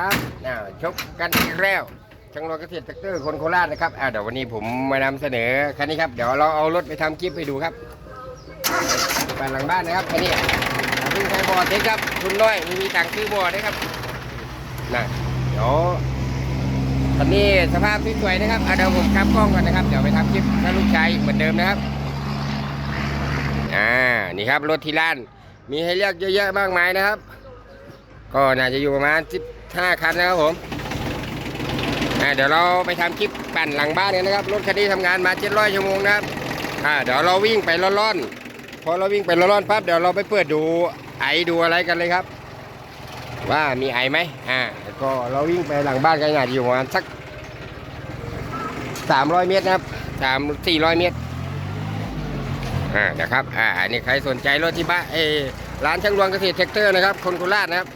ครับอ่าชกกันอีกแล้วช่างรถเกษตรแท็กเตอร์คนโคราชนะครับอ่าเดี๋ยววันนี้ผมมานำเสนอคันนี้ครับ เดี๋ยวเราเอารถไปทำคลิปให้ดูครับไปหลังบ้านนะครับคันนี้เพิ่งใช้บอร์ดคครับ คุณน้อยไม่มีตังค์ซื้อบอร์ดนะครับนะเดี๋ยวคันนี้สภาพสวยๆนะครับอ่าเดี๋ยวผมขับกล้องก่อนนะครับ เดี๋ยวไปทำคลิปกับลูกชายเหมือนเดิมนะครับ อ่า นี่ครับรถที่ร้าน มีให้เลือกเยอะแยะมากมายนะครับ ก็น่าจะอยู่ประมาณ 15คันนะครับผมเดี๋ยวเราไปทำคลิปปั่นหลังบ้านกันนะครับรถคันนี้ทำงานมา700ชั่วโมงนะครับเดี๋ยวเราวิ่งไปร่อนๆพอเราวิ่งไปร่อนๆปั๊บเดี๋ยวเราไปเปิดดูไอดูอะไรกันเลยครับ ว่ามีไอไหมอ่าก็เราวิ่งไปหลังบ้านกันน่าจะอยู่ประมาณสัก300เมตรนะครับ3 400เมตรอ่านะครับอ่าอันนี้ใครสนใจรถที่บ้านเอร้านช่างรวงเกษตรแท็กเตอร์นะครับคนโคราชนะครับ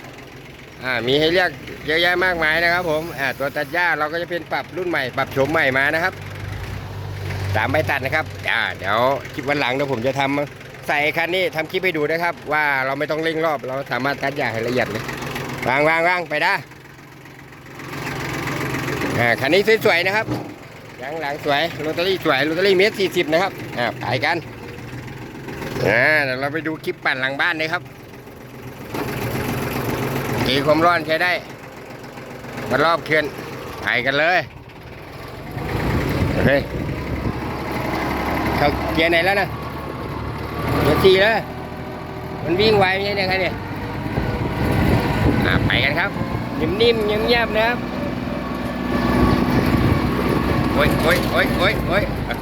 อ่ามีให้เลือก เยอะแยะมากมายนะครับ ผมตัวตัดหญ้าเราก็จะเป็นปรับรุ่นใหม่ ปรับโฉมใหม่มานะครับสามใบตัดนะครับเดี๋ยวคลิปวันหลังเดี๋ยวผมจะทำใส่คันนี้ทำคลิปให้ดูนะครับ ว่าเราไม่ต้องเร่งรอบเราสามารถตัดหญ้าให้ละเอียดเลยวางวางวางไปได้าคันนี้สวยๆนะครับยางหลังสวยโรตารี่สวยโรตารี่เมตรสี่สิบนะครับอ่าไปกันอ่าเดี๋ยวเราไปดูคลิปปั่นหลังบ้านเลยครับตีความร้อนใช้ได้ มารอบเขื่อนไปกันเลยเฮ้ยเขาเกียร์ไหนแล้วนะเกียร์สี่แล้วมันวิ่งไวไม่ใช่เนี่ยครับเนี่ยไปกันครับนิ่มๆเงียบๆนะครับโอ้ยโอ้ยโอ้ยโอ้ยโอ้ยอะ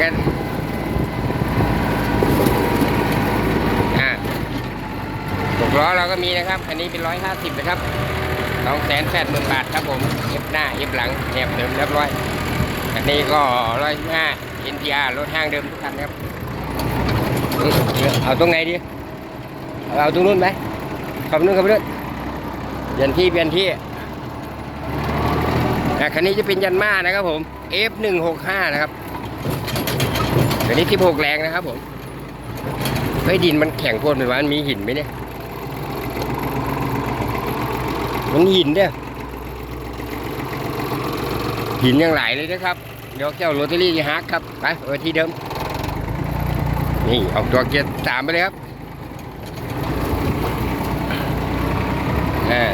งั้นอะหกล้อเราก็มีนะครับ อันนี้เป็นร้อยห้าสิบนะครับ สองแสนแปดหมื่นบาทครับผมเย็บหน้าเย็บหลังแนบเดิมเรียบร้อยอันนี้ก็ร้อยห้า NPR รถห้างเดิมทุกคันครับ เอาตรงไหนดี เอาตรงนู้นไหมขับนู้นขับนู้นเปลี่ยนที่เปลี่ยนที่อ่คันนี้จะเป็นยันมานะครับผม F165 นะครับอันนี้16แรงนะครับผมเฮ้ยดินมันแข็งโพดเหมือนว่ามันมีหินไหมเนี่ย มันหินเนี่ยหินยังไหลเลยนะครับ เดี๋ยวเจ้าโรตารี่จะฮักครับไปเออที่เดิม นี่ออกตัวเกียร์สามไปเลยครับ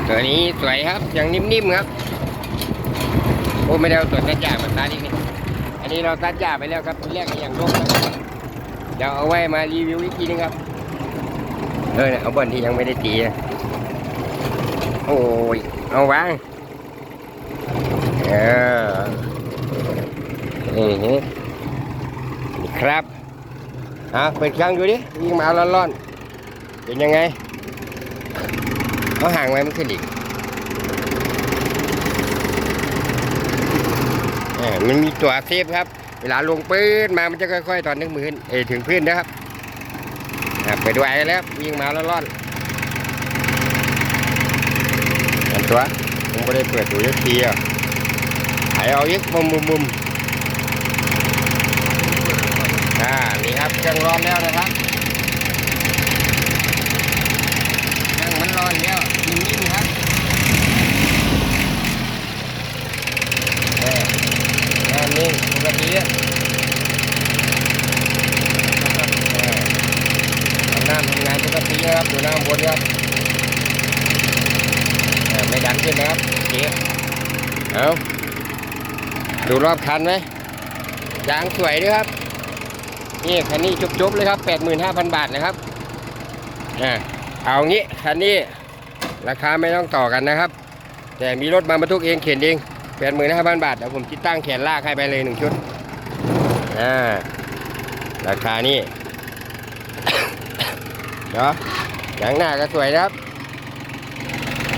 ตัวนี้สวยครับยังนิ่มๆครับโอ้ไม่ได้เอาตัวตัดหญ้ามาตัดอีกนี่อันนี้เราตัดหญ้าไปแล้วครับตัวแรกอย่างรกนะครับเดี๋ยวเอาไว้มารีวิวอีกทีนึงครับเออเนี่ยเอาบอลที่ยังไม่ได้ตีนะ โอ้ย เอาวางเอออือฮึนี่ครับอะเปิดเครื่องดูดิยิงมาร้อนๆเป็นยังไงเอาห่างไว้มันขึ้นอีกเออมันมีตัวเซฟครับ เวลาลงปืนมามันจะค่อยๆ ตอนนึกมือเอยถึงพื้นนะครับอะเปิดไว้แล้ววิ่งมาแล้วรอด อันตัวผมไม่ได้เปิดดูยักทีอะไอเอายักมุมมุมมุมอ่านี่ครับเครื่องร้อนแล้วนะครับเครื่องมันร้อนแล้วนิ่มๆครับเอออ่านิ่งปกติอะ ทำน้ำทำงานปกตินะครับดูน้ำบนครับเออไม่ดันขึ้นนะครับโอเค เอาดูรอบคันไหมยางสวยด้วยครับ นี่คันนี้จุบๆเลยครับ 85,000 บาทนะครับอ่เอางี้คันนี้ราคาไม่ต้องต่อกันนะครับ แต่มีรถมาบรรทุกเองเข็นเอง85,000 บาทเดี๋ยวผมติดตั้งแขนลากให้ไปเลยหนึ่งชุดอ่าราคานี้เนาะยางหน้าก็สวยนะครับ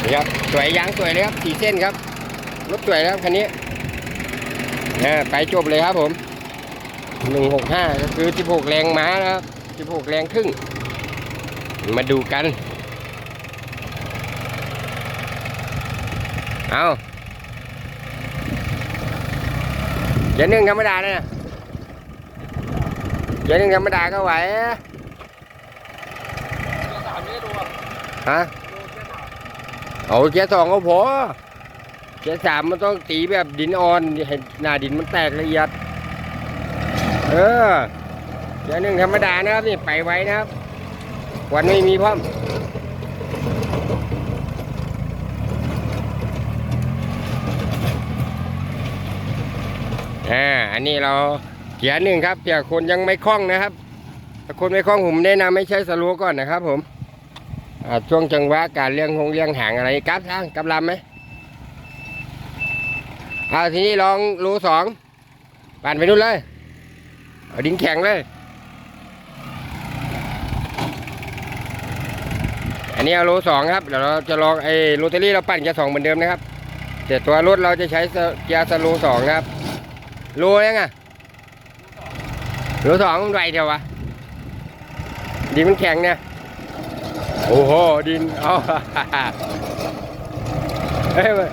นี่ครับสวยยางสวยเลยครับสีเส้นครับ รถสวยนะครับคันนี้นะไปจบเลยครับผมหนึ่งหกห้าก็คือสิบหกแรงม้านะครับสิบหกแรงครึ่ง มาดูกัน เอาเกียร์หนึ่งธรรมดาเนี่ยนะเกียร์หนึ่งธรรมดาก็ไหวสามเมตรดูอะฮะดูแค่สามเอาเกียร์สองก็พอ เกียสามมันต้องตีแบบดินอ่อนให้หน้าดินมันแตกละเอียด เออเกียร์หนึ่งธรรมดานะครับนี่ไปไว้นะครับ วันไม่มีพร้อมอ่าอันนี้เราเกียร์หนึ่งครับเผื่อคนยังไม่คล่องนะครับถ้าคนไม่คล่องผมแนะนำไม่ใช้สโลว์ก่อนนะครับ ผมช่วงจังหวะการเลี้ยงหงเลี้ยงหางอะไรกับทางกลับลำไหม เอาทีนี้ลองรูสองปั่นไปนู่นเลย เอาดินแข็งเลย อันนี้เอาโลสองครับ เดี๋ยวเราจะลองไอ้โรตารี่เราปั่นเกียร์สองเหมือนเดิมนะครับแต่ตัวรถเราจะใช้เกียร์สโลสองนะครับโลยังไงโลสองมันไวเดียววะดินมันแข็งเนี่ยโอ้โหดินเอาเฮ้ยมั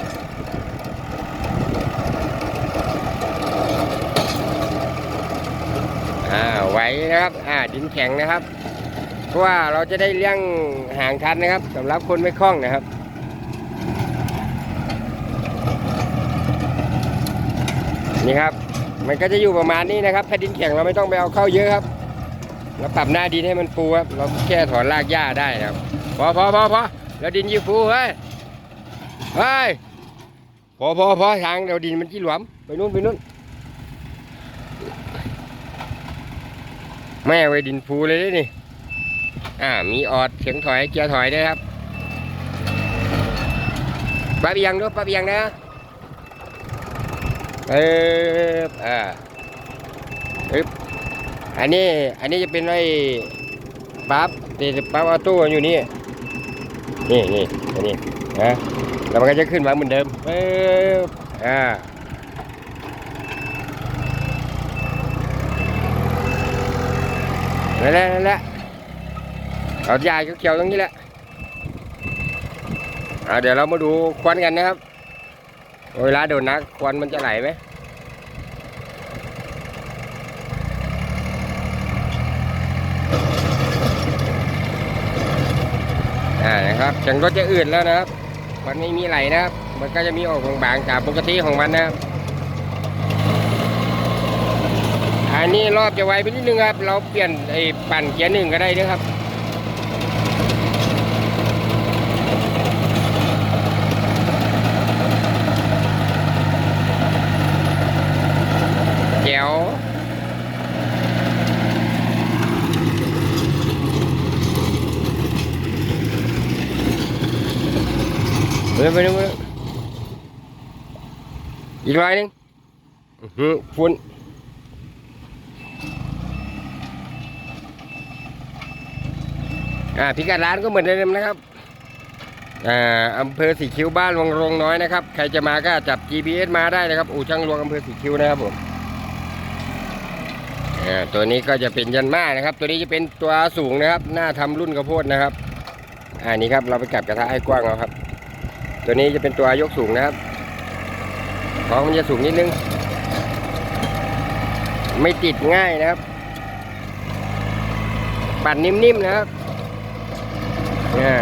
นอ่าไหวนะครับ อ่าดินแข็งนะครับ เพราะว่าเราจะได้เลี้ยงห่างทันนะครับสำหรับคนไม่คล่องนะครับนี่ครับ มันก็จะอยู่ประมาณนี้นะครับถ้าดินแข็งเราไม่ต้องไปเอาเข้าเยอะครับเราปรับหน้าดินให้มันฟูครับ เราแค่ถอนรากหญ้าได้นะครับพอพอพอพอแล้วดินยี่ฟูเฮ้ยเฮ้ยพอพอพอทางเดี๋ยวดินมันจี้หลวมไปนู่นไปนู่น แม่ไว้ดินฟูเลยนี่ อ่า มีออดเสียงถอยเกียร์ถอยด้วยครับปั๊บเอียงด้วยปั๊บเอียงนะเอ๊บอ่าอึ๊บอันนี้ อันนี้จะเป็นไอ้ปั๊บเดี๋ยวปั๊บออโต้อยู่นี่ นี่นี่อันนี้นะแล้วมันก็จะขึ้นมาเหมือนเดิมปึ๊บอ่า นั่นแหละนั่นแหละเอายาเขียวๆตรงนี้แหละเดี๋ยวเรามาดูควันกันนะครับ เวลาโดนนักควันมันจะไหลไหมอ่านะครับจังรถจะอืดแล้วนะครับ มันไม่มีไหลนะครับ มันก็จะมีออกบางๆจากปกติของมันนะครับ อันนี้รอบจะไวไปนิดนึงครับ เราเปลี่ยนไอ้ปั่นเกียร์หนึ่งก็ได้ด้วยครับแจ๋วไปดูไปดูไปดูอีกร้อยหนึงฝุ่น อ่าพิกัดร้านก็เหมือนเดิมนะครับอ่าอำเภอสีคิ้วบ้านวังโรงน้อยนะครับ ใครจะมาก็จับ GPS มาได้นะครับ อู่ช่างรวงอำเภอสีคิ้วนะครับผมอ่าตัวนี้ก็จะเป็นยันมานะครับ ตัวนี้จะเป็นตัวสูงนะครับ หน้าทำรุ่นกระโพดนะครับอ่านี่ครับเราไปกลับกระทะให้กว้างเอาครับ ตัวนี้จะเป็นตัวยกสูงนะครับท้องมันจะสูงนิดนึง ไม่ติดง่ายนะครับ ปั่นนิ่มๆนะครับ อ่า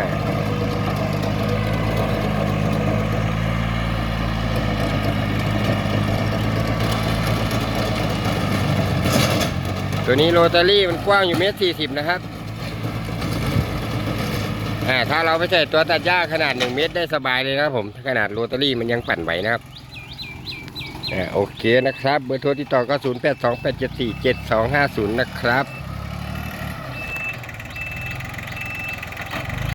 ตัวนี้โรตารี่มันกว้างอยู่เมตรสี่สิบนะครับอ่าถ้าเราไปใส่ตัวตัดหญ้าขนาดหนึ่งเมตรได้สบายเลยนะครับผมขนาดโรตารี่มันยังปั่นไหวนะครับอ่าโอเคนะครับ เบอร์โทรติดต่อก็ศูนย์แปดสองแปดเจ็ดสี่เจ็ดสองห้าศูนย์นะครับ